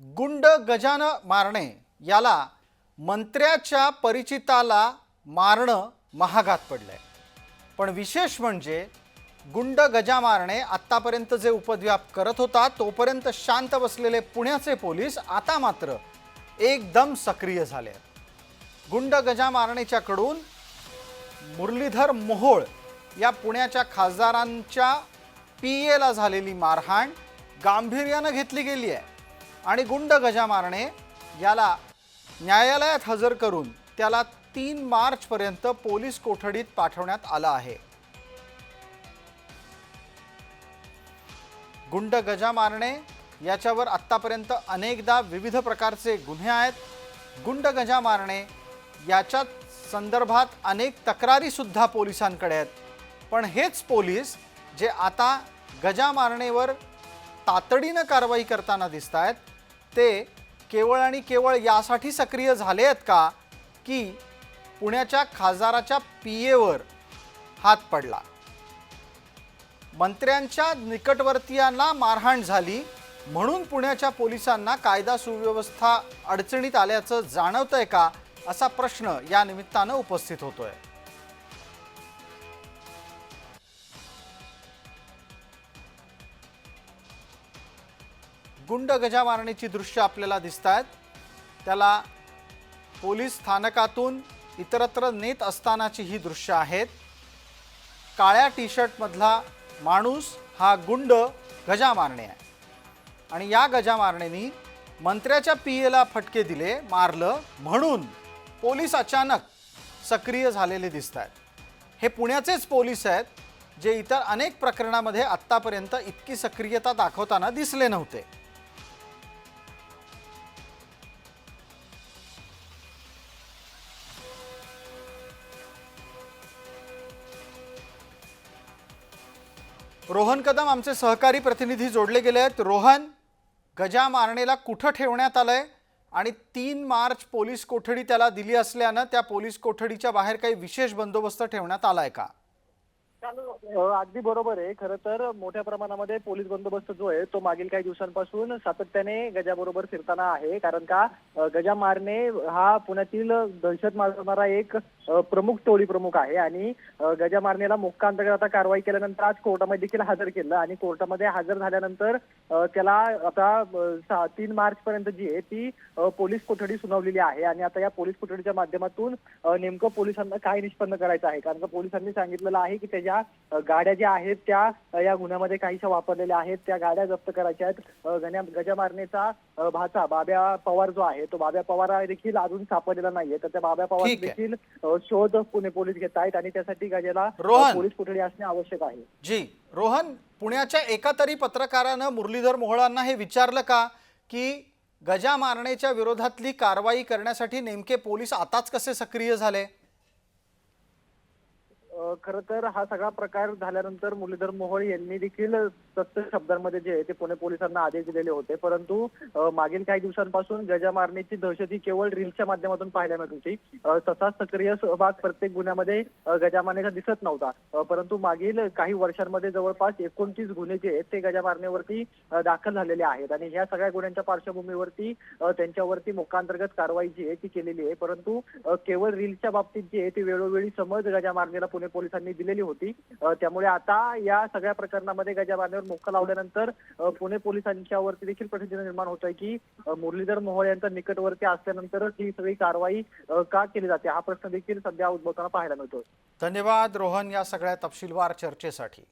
गुंड गजान मारणे याला मंत्र्याच्या परिचिताला मारणं महागात पडलं आहे पण विशेष म्हणजे गुंड गजा मारणे आत्तापर्यंत जे उपद्व्याप करत होता तोपर्यंत शांत बसलेले पुण्याचे पोलीस आता मात्र एकदम सक्रिय झाले आहेत. गुंड गजा मारणेच्याकडून मुरलीधर मोहोळ या पुण्याच्या खासदारांच्या पी एला झालेली मारहाण गांभीर्यानं घेतली गेली आहे. आणि गुंड गजा मारणे याला न्यायालयात हजर करून त्याला तीन मार्चपर्यंत पोलीस कोठडीत पाठवण्यात आलं आहे. गुंड गजा मारणे याच्यावर आत्तापर्यंत अनेकदा विविध प्रकारचे गुन्हे आहेत. गुंड गजा मारणे याच्या संदर्भात अनेक तक्रारीसुद्धा पोलिसांकडे आहेत. पण हेच पोलीस जे आता गजा मारणेवर तातडीनं कारवाई करताना दिसत आहेत ते केवळ आणि केवळ यासाठी सक्रिय झाले आहेत का की पुण्याच्या खासदाराच्या पी एवर हात पडला? मंत्र्यांच्या निकटवर्तीयांना मारहाण झाली म्हणून पुण्याच्या पोलिसांना कायदा सुव्यवस्था अडचणीत आल्याचं जाणवतंय का असा प्रश्न या निमित्तानं उपस्थित होतोय. गुंड गजा मारण्याची दृश्य आपल्याला दिसत आहेत त्याला पोलीस स्थानकातून इतरत्र नेत असतानाची ही दृश्य आहेत. काळ्या टी शर्टमधला माणूस हा गुंड गजा मारणे आहे. आणि या गजा मारणेनी मंत्र्याच्या पी एला फटके दिले मारलं म्हणून पोलीस अचानक सक्रिय झालेले दिसत आहेत हे पुण्याचेच पोलीस आहेत जे इतर अनेक प्रकरणामध्ये आत्तापर्यंत इतकी सक्रियता दाखवताना दिसले नव्हते. रोहन कदम आमचे सहकारी प्रतिनिधी जोडले गेले आहेत. रोहन गजा मारणेला कुठं ठेवण्यात आलंय? आणि तीन मार्च पोलीस कोठडी त्याला दिली असल्यानं त्या पोलीस कोठडीच्या बाहेर काही विशेष बंदोबस्त ठेवण्यात आलाय का? अगदी बरोबर आहे. खरं तर मोठ्या प्रमाणामध्ये पोलीस बंदोबस्त जो आहे तो मागील काही दिवसांपासून सातत्याने गजाबरोबर फिरताना आहे. कारण का गजा मारणे हा पुण्यातील दहशत मारणारा एक प्रमुख टोळी प्रमुख आहे. आणि गजा मारणेला मुक्का अंतर्गत आता कारवाई केल्यानंतर आज कोर्टामध्ये देखील हजर केलं. आणि कोर्टामध्ये हजर झाल्यानंतर त्याला आता तीन मार्च पर्यंत जी आहे ती पोलीस कोठडी सुनावलेली आहे. आणि आता या पोलीस कोठडीच्या माध्यमातून नेमकं पोलिसांना काय निष्पन्न करायचं आहे? कारण का पोलिसांनी सांगितलेलं आहे की त्याच्या गाड्या ज्या आहेत त्या या गुन्ह्यामध्ये काहीशा वापरलेल्या आहेत. त्या गाड्या जप्त करायच्या आहेत. गण्या गजा मारण्याचा भाचा बाब्या पवार जो आहे तो बाब्या पवार देखील अजून सापडलेला नाहीये. तर त्या बाब्या पवार. देखील शोध पुणे पोलीस घेत आहेत आणि त्यासाठी गजाला. पोलीस कोठडी असणे आवश्यक आहे. जी. रोहन पुण्याच्या एका तरी पत्रकारानं मुरलीधर मोहोळांना हे विचारलं का? की गजा मारण्याच्या विरोधातली कारवाई करण्यासाठी नेमके पोलीस आताच कसे सक्रिय झाले? खर तर हा सगळा प्रकार झाल्यानंतर मुरलीधर मोहोळ यांनी देखील सत्य शब्दांमध्ये जे आहे ते पुणे पोलिसांना आदेश दिलेले होते. परंतु मागील काही दिवसांपासून गजा मारण्याची दहशत ही केवळ रील्सच्या माध्यमातून पाहायला मिळत होती. तसा सक्रिय सहभाग प्रत्येक गुन्ह्यामध्ये गजा मारण्याचा दिसत नव्हता. परंतु मागील काही वर्षांमध्ये जवळपास एकोणतीस गुन्हे जे आहेत ते गजा मारण्यावरती दाखल झालेले आहेत. आणि ह्या सगळ्या गुन्ह्यांच्या पार्श्वभूमीवरती त्यांच्यावरती मोक्कांतर्गत कारवाई जी आहे ती केलेली आहे. परंतु केवळ रील्सच्या बाबतीत जी आहे ती वेळोवेळी समज गजा मारण्याला पुणे पोलिसांनी दिलेली होती. त्यामुळे आता या सगळ्या प्रकरणामध्ये गजाबांधेवर मारण्यावर मोक्का लावल्यानंतर पुणे पोलिसांच्यावरती देखील प्रसिद्ध निर्माण होत आहे की मुरलीधर मोहोळ यांच्या निकटवर्ती असल्यानंतरच ही सगळी कारवाई का केली जाते? हा प्रश्न देखील सध्या उद्भवताना पाहायला मिळतो धन्यवाद रोहन या सगळ्या तपशीलवार चर्चेसाठी.